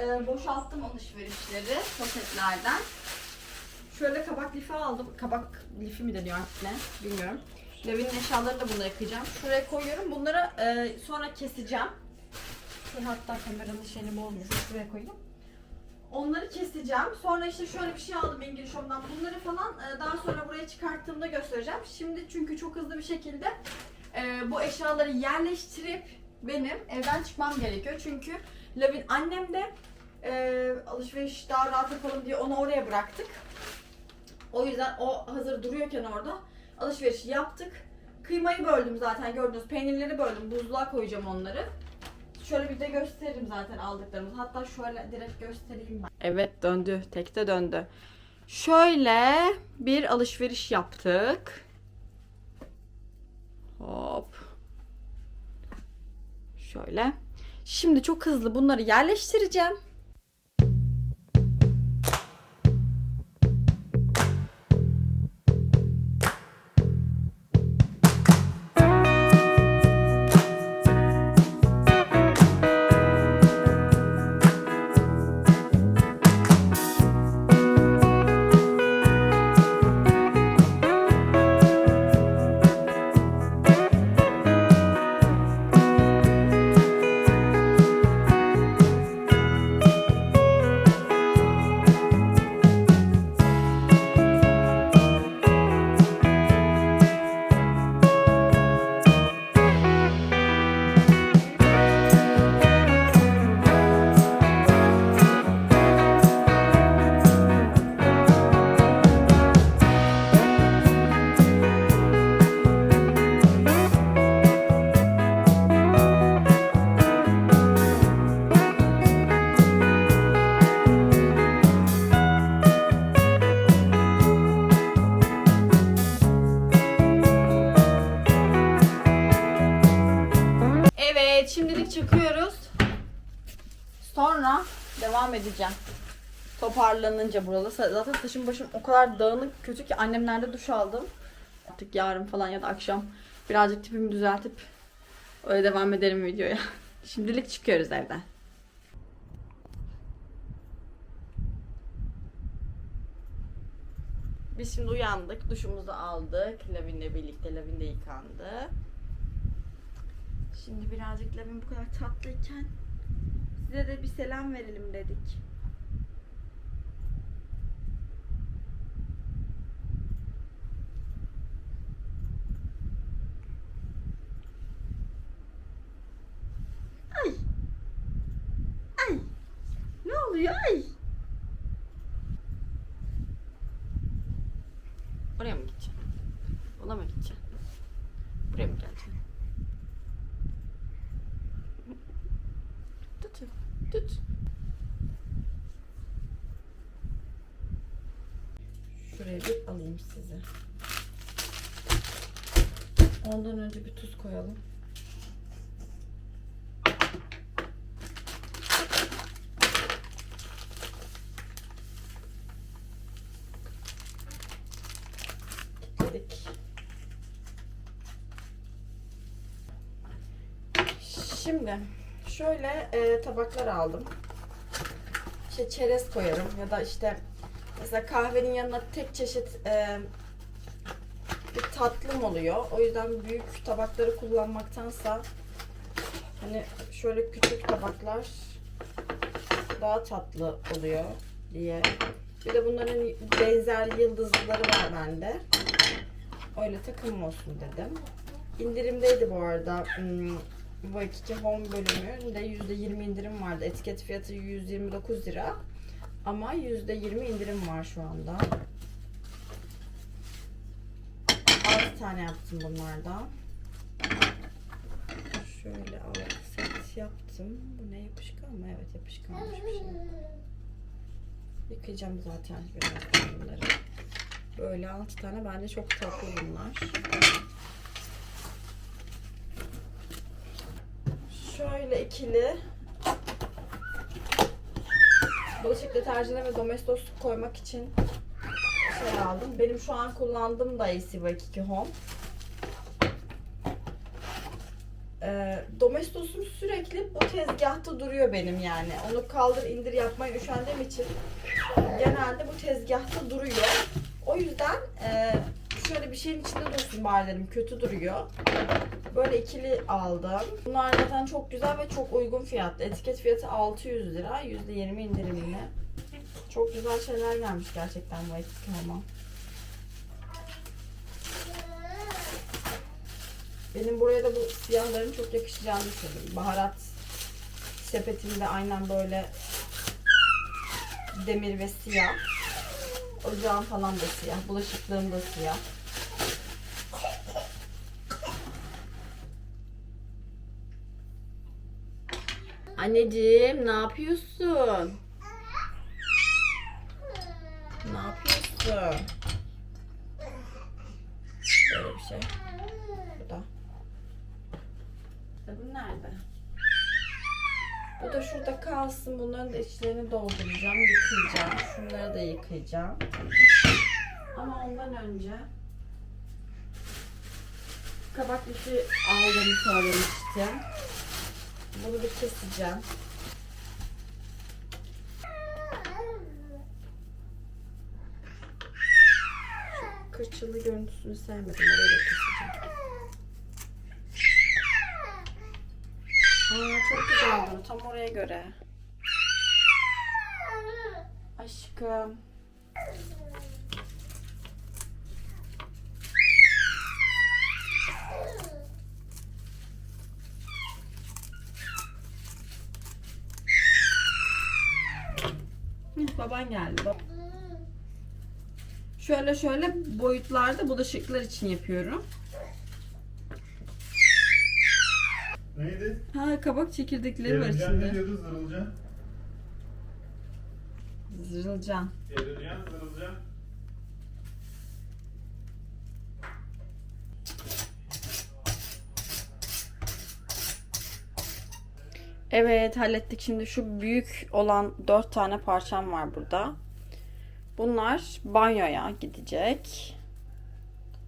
e, boşalttım alışverişleri poşetlerden. Şöyle kabak lifi aldım. Kabak lifi mi deniyor artık ne bilmiyorum. Levin'in eşyalarını da buna yıkayacağım. Şuraya koyuyorum. Bunları e, sonra keseceğim. Hatta kameranın şeyini bozmuş. Şuraya koyayım. Onları keseceğim. Sonra işte şöyle bir şey aldım İngiliz Home'dan. Bunları falan e, daha sonra buraya çıkarttığımda göstereceğim. Şimdi çünkü çok hızlı bir şekilde e, bu eşyaları yerleştirip benim evden çıkmam gerekiyor. Çünkü Lavin annem de e, alışveriş daha rahat yapalım diye onu oraya bıraktık. O yüzden o hazır duruyorken orada alışveriş yaptık. Kıymayı böldüm zaten gördünüz. Peynirleri böldüm. Buzluğa koyacağım onları. Şöyle bir de gösteririm zaten aldıklarımızı. Hatta şöyle direkt göstereyim ben. Evet döndü. Tekte döndü. Şöyle bir alışveriş yaptık. Hop. Şöyle. Şimdi çok hızlı bunları yerleştireceğim. Devam edeceğim. Toparlanınca buralı. Zaten saçım başım o kadar dağınık kötü ki annemlerde duş aldım. Artık yarın falan ya da akşam birazcık tipimi düzeltip öyle devam ederim videoya. Şimdilik çıkıyoruz evden. Biz şimdi uyandık, duşumuzu aldık. Lavin'le birlikte, Lavin de yıkandı. Şimdi birazcık Lavin bu kadar tatlıyken size de bir selam verelim dedik. Ay. Ay. Ne oluyor? Ay. Oraya mı gideceksin? Ona mı gideceksin? Buraya mı geleceksin? Tut. Tut. Şuraya bir alayım size. Ondan önce bir tuz koyalım. Dedik. Şimdi şöyle e, tabaklar aldım. İşte çerez koyarım ya da işte mesela kahvenin yanına tek çeşit e, bir tatlım oluyor. O yüzden büyük tabakları kullanmaktansa hani şöyle küçük tabaklar daha tatlı oluyor diye. Bir de bunların benzer yıldızları var bende. Öyle takım olsun dedim. İndirimdeydi bu arada. Hmm, bu iki home bölümünde %20 indirim vardı. Etiket fiyatı 129 lira. Ama %20 indirim var şu anda. 6 tane yaptım bunlardan. Şöyle 6 set yaptım. Bu ne yapışkan mı? Evet yapışkanmış bir şey. Yıkayacağım zaten biraz bunları. Böyle 6 tane bence çok tatlı bunlar. Şöyle ikili bulaşık deterjanı ve domestos koymak için şey aldım. Benim şu an kullandığım da Asiva 2 Home. Ee, domestosum sürekli bu tezgahta duruyor benim yani. Onu kaldır indir yapmaya üşendiğim için genelde bu tezgahta duruyor. O yüzden e, şöyle bir şeyin içinde dursun bari dedim. Kötü duruyor. Böyle ikili aldım. Bunlar zaten çok güzel ve çok uygun fiyatlı. Etiket fiyatı 600 lira. %20 indirimli. Çok güzel şeyler gelmiş gerçekten bu etik alma. Benim buraya da bu siyahların çok yakışacağını düşündüm. Baharat sepetimde aynen böyle demir ve siyah. Ocağım falan da siyah. Bulaşıklığım da siyah. Anneciğim ne yapıyorsun? Ne yapıyorsun? Böyle bir şey. Burada. Bu nerede? Bu da şurada kalsın. Bunların da içlerini dolduracağım, yıkayacağım. Şunları da yıkayacağım. Ama ondan önce kabak lifi aldığımı söylemiştim. Bunu bir keseceğim. Şu kırçılı görüntüsünü sevmedim. Orayı da keseceğim. Aa, çok güzel oldu. Tam oraya göre. Aşkım. Baban geldi. Şöyle şöyle boyutlarda bulaşıklar için yapıyorum. Neydi? Ha kabak çekirdekleri var Erilcan ne içinde. diyordu zırılcan? Zırılcan. Erilcan, zırılcan. Evet hallettik. Şimdi şu büyük olan dört tane parçam var burada. Bunlar banyoya gidecek.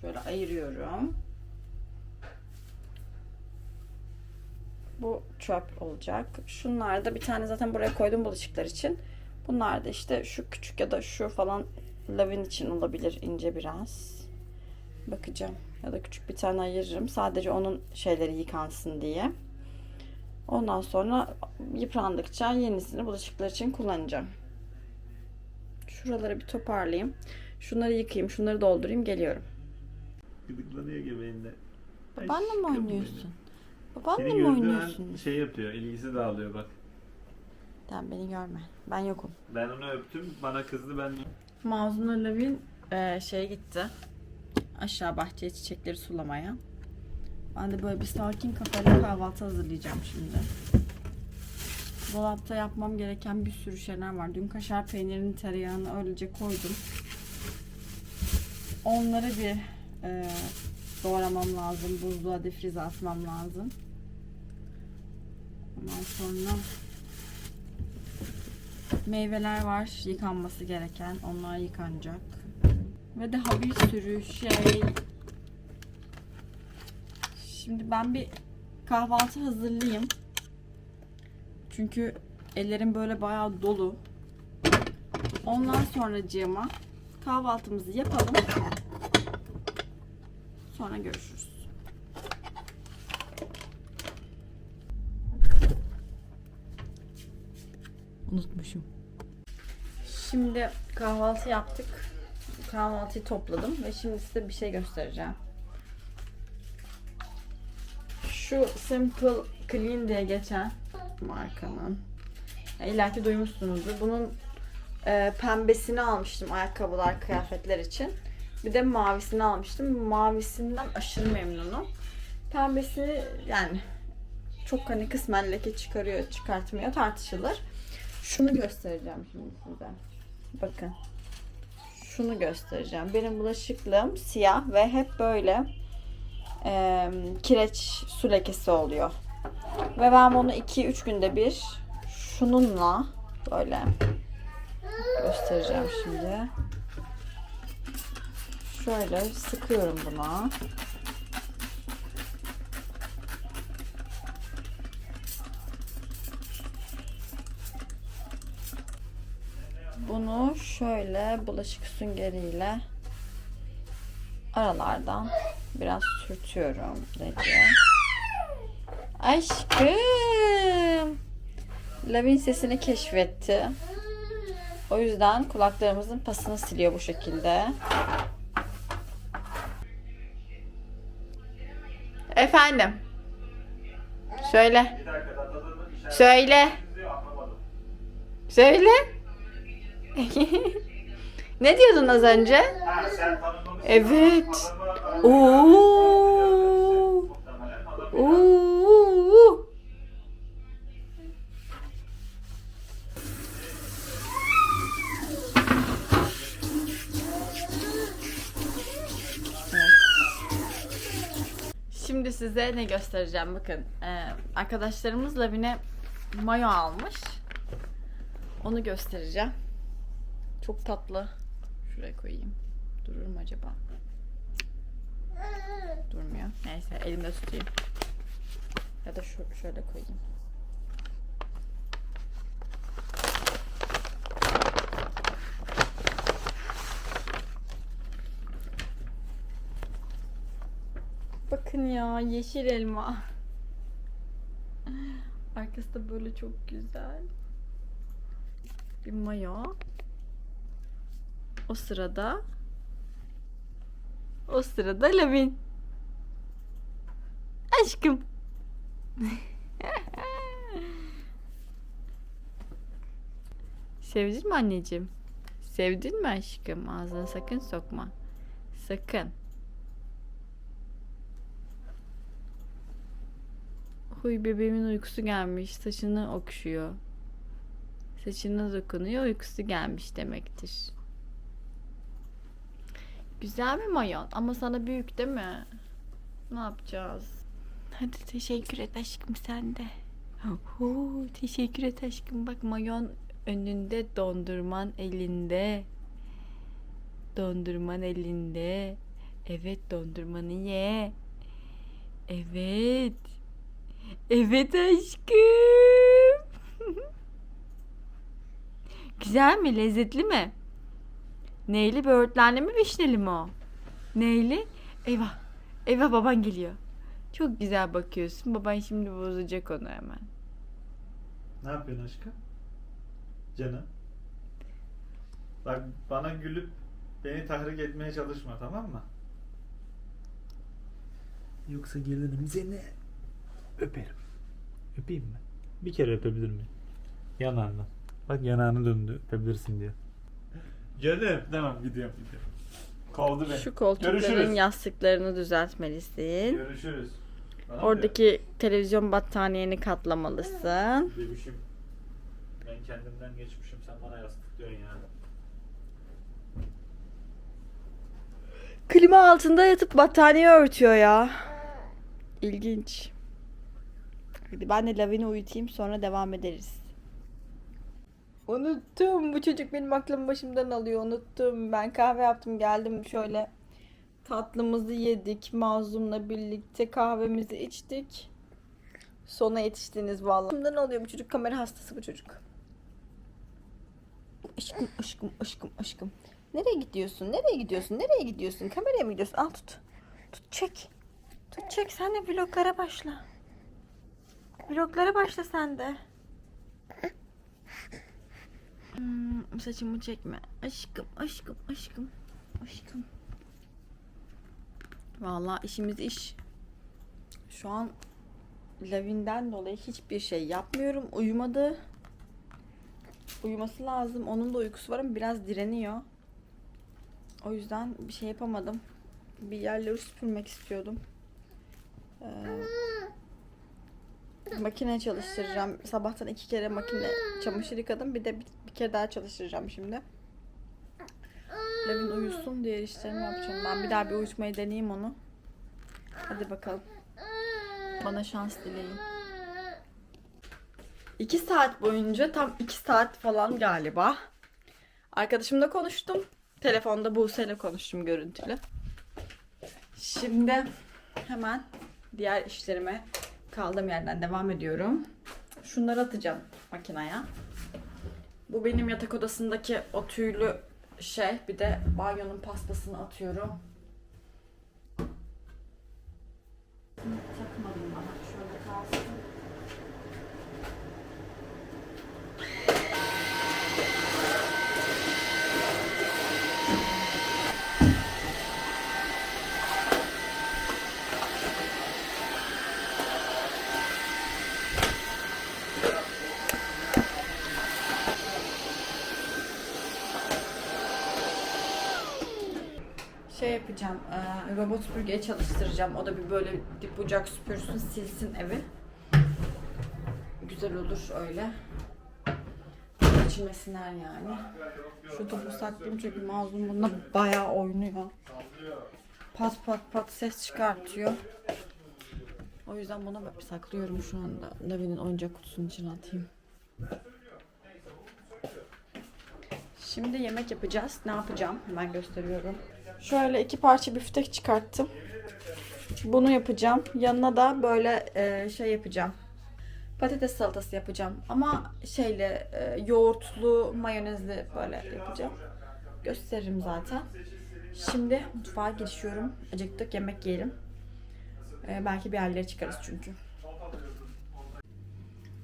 Şöyle ayırıyorum. Bu çöp olacak. Şunlar da bir tane zaten buraya koydum bulaşıklar için. Bunlar da işte şu küçük ya da şu falan lavin için olabilir ince biraz. Bakacağım. Ya da küçük bir tane ayırırım. Sadece onun şeyleri yıkansın diye. Ondan sonra yıprandıkça yenisini bulaşıklar için kullanacağım. Şuraları bir toparlayayım. Şunları yıkayayım, şunları doldurayım, geliyorum. Gıdıklanıyor göbeğinde. Babanla mı oynuyorsun? Babanla mı oynuyorsun? şey yapıyor, ilgisi dağılıyor bak. Tamam beni görme. Ben yokum. Ben onu öptüm, bana kızdı ben... Mazlum Lavin e, şeye gitti. Aşağı bahçeye çiçekleri sulamaya. Ben de böyle bir sakin kafayla kahvaltı hazırlayacağım şimdi. Dolapta yapmam gereken bir sürü şeyler var. Dün kaşar peynirinin tereyağını öylece koydum. Onları bir e, doğramam lazım. Buzluğa defrize atmam lazım. Ondan sonra meyveler var yıkanması gereken. Onlar yıkanacak. Ve daha bir sürü şey. Şimdi ben bir kahvaltı hazırlayayım. Çünkü ellerim böyle bayağı dolu. Ondan sonracığıma kahvaltımızı yapalım. Sonra görüşürüz. Unutmuşum. Şimdi kahvaltı yaptık. Kahvaltıyı topladım ve şimdi size bir şey göstereceğim. Şu Simple Clean diye geçen markanın. İlla duymuşsunuzdur. Bunun e, pembesini almıştım ayakkabılar, kıyafetler için. Bir de mavisini almıştım. Mavisinden aşırı memnunum. Pembesi yani çok hani kısmen leke çıkarıyor, çıkartmıyor tartışılır. Şunu göstereceğim şimdi size. Bakın. Şunu göstereceğim. Benim bulaşıklığım siyah ve hep böyle e, kireç su lekesi oluyor. Ve ben bunu 2-3 günde bir şununla böyle göstereceğim şimdi. Şöyle sıkıyorum buna. Bunu şöyle bulaşık süngeriyle aralardan biraz sürtüyorum dedi. Aşkım. Lavin sesini keşfetti. O yüzden kulaklarımızın pasını siliyor bu şekilde. Efendim. Söyle. Söyle. Söyle. ne diyordun az önce? Evet. Oo. Oo. Şimdi size ne göstereceğim bakın. Ee, arkadaşlarımız Lavine mayo almış. Onu göstereceğim. Çok tatlı. Şuraya koyayım. Durur mu acaba? Durmuyor. Neyse elimde tutayım. Ya da şu şöyle koyayım. Bakın ya yeşil elma. Arkası da böyle çok güzel. Bir mayo. O sırada o sırada Lavin. Aşkım. Sevdin mi anneciğim? Sevdin mi aşkım? Ağzına sakın sokma. Sakın. Huy bebeğimin uykusu gelmiş. Saçını okşuyor. Saçına dokunuyor. Uykusu gelmiş demektir. Güzel bir mayon ama sana büyük değil mi? Ne yapacağız? Hadi teşekkür et aşkım sen de. Oo, teşekkür et aşkım. Bak mayon önünde, dondurman elinde. Dondurman elinde. Evet dondurmanı ye. Evet. Evet aşkım. Güzel mi? Lezzetli mi? Neyli böğürtlenli mi vişneli mi o? Neyli? Eyvah. Eyvah baban geliyor. Çok güzel bakıyorsun. Baban şimdi bozacak onu hemen. Ne yapıyorsun aşkım? Canım. Bak bana gülüp beni tahrik etmeye çalışma tamam mı? Yoksa gelirim seni öperim. Öpeyim mi? Bir kere öpebilir miyim? Yanağından. Bak yanağını döndü. Öpebilirsin diyor. Canım. Tamam gidiyorum gidiyorum. Kovdu beni. Şu koltukların Görüşürüz. yastıklarını düzeltmelisin. Görüşürüz. Bana Oradaki televizyon battaniyeni katlamalısın. diyor. Demişim. Ben kendimden geçmişim sen bana yastık diyorsun yani. Klima altında yatıp battaniye örtüyor ya. İlginç. Hadi ben de Lavin'i uyutayım sonra devam ederiz. Unuttum. Bu çocuk benim aklımı başımdan alıyor. Unuttum. Ben kahve yaptım geldim şöyle. Tatlımızı yedik. Mazlum'la birlikte kahvemizi içtik. Sona yetiştiniz vallahi. Başımdan alıyor bu çocuk. Kamera hastası bu çocuk. Aşkım, aşkım, aşkım, aşkım. Nereye gidiyorsun? Nereye gidiyorsun? Nereye gidiyorsun? Kameraya mı gidiyorsun? Al tut. Tut çek. Tut çek. Sen de vloglara başla. Vloglara başla sen de. Hmm, saçımı çekme. Aşkım, aşkım, aşkım. Aşkım. Vallahi işimiz iş. Şu an Lavin'den dolayı hiçbir şey yapmıyorum. Uyumadı. Uyuması lazım. Onun da uykusu var ama biraz direniyor. O yüzden bir şey yapamadım. Bir yerleri süpürmek istiyordum. Ee, makine çalıştıracağım. Sabahtan iki kere makine çamaşır yıkadım. Bir de bir, bir kere daha çalıştıracağım şimdi. Levin uyusun. Diğer işlerimi yapacağım. Ben bir daha bir uyutmayı deneyeyim onu. Hadi bakalım. Bana şans dileyin. İki saat boyunca tam iki saat falan galiba. Arkadaşımla konuştum. Telefonda Buse'yle konuştum görüntülü. Şimdi hemen diğer işlerime kaldığım yerden devam ediyorum. Şunları atacağım makineye. Bu benim yatak odasındaki o tüylü şey. Bir de banyonun paspasını atıyorum. Yapacağım, e, robot süpürgeyi çalıştıracağım. O da bir böyle dip bucak süpürsün, silsin evi. Güzel olur öyle. Geçirmesinler yani. Şu topu saklayayım çünkü mazlum bunda bayağı oynuyor. Pat pat pat ses çıkartıyor. O yüzden böyle saklıyorum şu anda. Lavi'nin oyuncak kutusunun içine atayım. Şimdi yemek yapacağız. Ne yapacağım? Hemen gösteriyorum. Şöyle iki parça biftek çıkarttım. Bunu yapacağım. Yanına da böyle e, şey yapacağım. Patates salatası yapacağım. Ama şeyle e, yoğurtlu, mayonezli böyle yapacağım. Gösteririm zaten. Şimdi mutfağa girişiyorum. Acıktık yemek yiyelim. E, belki bir yerlere çıkarız çünkü.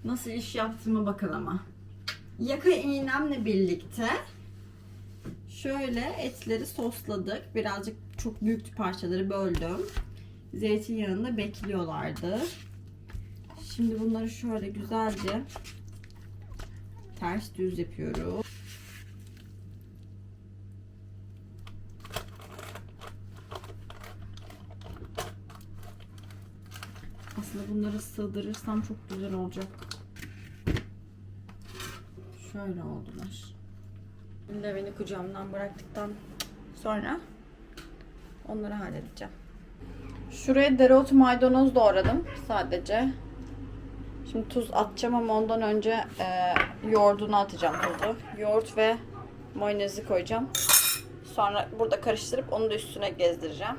Nasıl iş yaptığımı bakın ama. Yaka iğnemle birlikte Şöyle etleri sosladık. Birazcık çok büyük parçaları böldüm. Zeytinyağında bekliyorlardı. Şimdi bunları şöyle güzelce ters düz yapıyorum. Aslında bunları sığdırırsam çok güzel olacak. Şöyle oldular. Leveni kucağımdan bıraktıktan sonra onları halledeceğim. Şuraya dereotu maydanoz doğradım sadece. Şimdi tuz atacağım ama ondan önce e, yoğurdunu atacağım tuzu. Yoğurt ve mayonezi koyacağım. Sonra burada karıştırıp onu da üstüne gezdireceğim.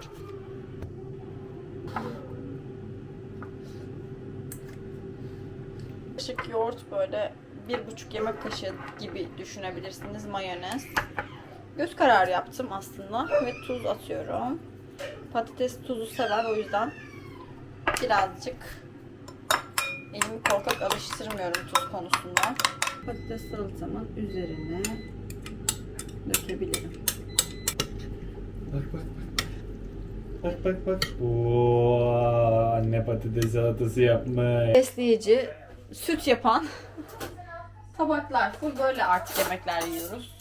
Kaşık yoğurt böyle bir buçuk yemek kaşığı gibi düşünebilirsiniz mayonez. Göz kararı yaptım aslında ve tuz atıyorum. Patates tuzu sever o yüzden birazcık elimi korkak alıştırmıyorum tuz konusunda. Patates salatamın üzerine dökebilirim. Bak bak bak. Bak bak bak. Oo, anne patates salatası yapmış. Besleyici, süt yapan tabaklar. Full böyle artık yemekler yiyoruz.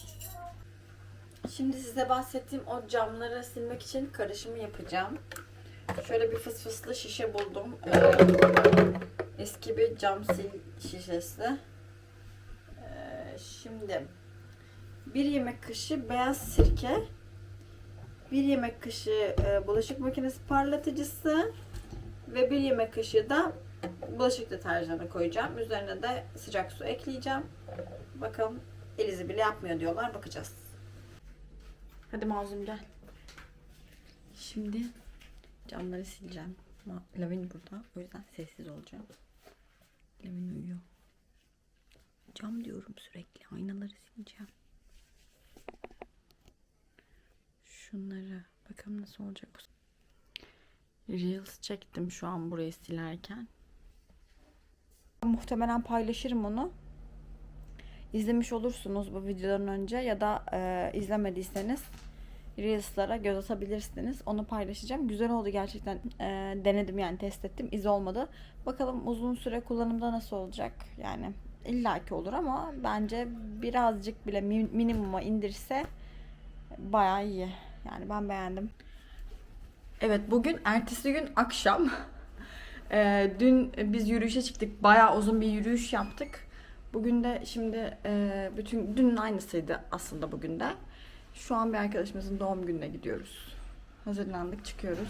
Şimdi size bahsettiğim o camları silmek için karışımı yapacağım. Şöyle bir fıs fıslı şişe buldum. Ee, eski bir cam sil şişesi. Ee, şimdi bir yemek kaşığı beyaz sirke, bir yemek kaşığı e, bulaşık makinesi parlatıcısı ve bir yemek kaşığı da bulaşık deterjanı koyacağım. Üzerine de sıcak su ekleyeceğim. Bakalım Elizi bile yapmıyor diyorlar. Bakacağız. Hadi Mazlum gel. Şimdi camları sileceğim. Lavin burada. O yüzden sessiz olacağım. Lavin uyuyor. Cam diyorum sürekli. Aynaları sileceğim. Şunları. Bakalım nasıl olacak bu. Reels çektim şu an burayı silerken. Muhtemelen paylaşırım onu. İzlemiş olursunuz bu videodan önce ya da e, izlemediyseniz Reels'lara göz atabilirsiniz. Onu paylaşacağım. Güzel oldu gerçekten. E, denedim yani test ettim. İz olmadı. Bakalım uzun süre kullanımda nasıl olacak? Yani illaki olur ama bence birazcık bile mi- minimuma indirse bayağı iyi. Yani ben beğendim. Evet bugün ertesi gün akşam. Ee, dün biz yürüyüşe çıktık. Bayağı uzun bir yürüyüş yaptık. Bugün de şimdi e, bütün dünün aynısıydı aslında bugün de. Şu an bir arkadaşımızın doğum gününe gidiyoruz. Hazırlandık çıkıyoruz.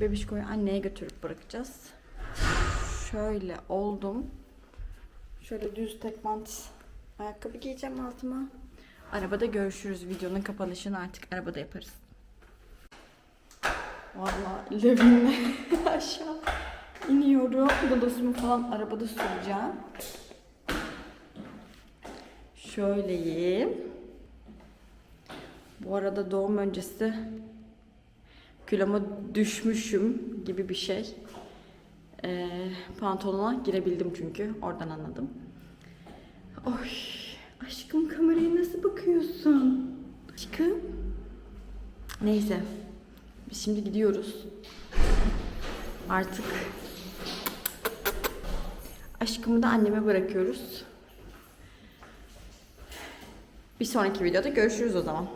Bebişkoyu anneye götürüp bırakacağız. Şöyle oldum. Şöyle düz tek bant ayakkabı giyeceğim altıma. Arabada görüşürüz. Videonun kapanışını artık arabada yaparız. Vallahi Levin'le aşağı iniyorum. Dodos'umu falan arabada süreceğim. Şöyleyim. Bu arada doğum öncesi kiloma düşmüşüm gibi bir şey. Ee, pantolona girebildim çünkü. Oradan anladım. Oy, aşkım kameraya nasıl bakıyorsun? Aşkım. Neyse. Biz şimdi gidiyoruz. Artık aşkımı da anneme bırakıyoruz. Bir sonraki videoda görüşürüz o zaman.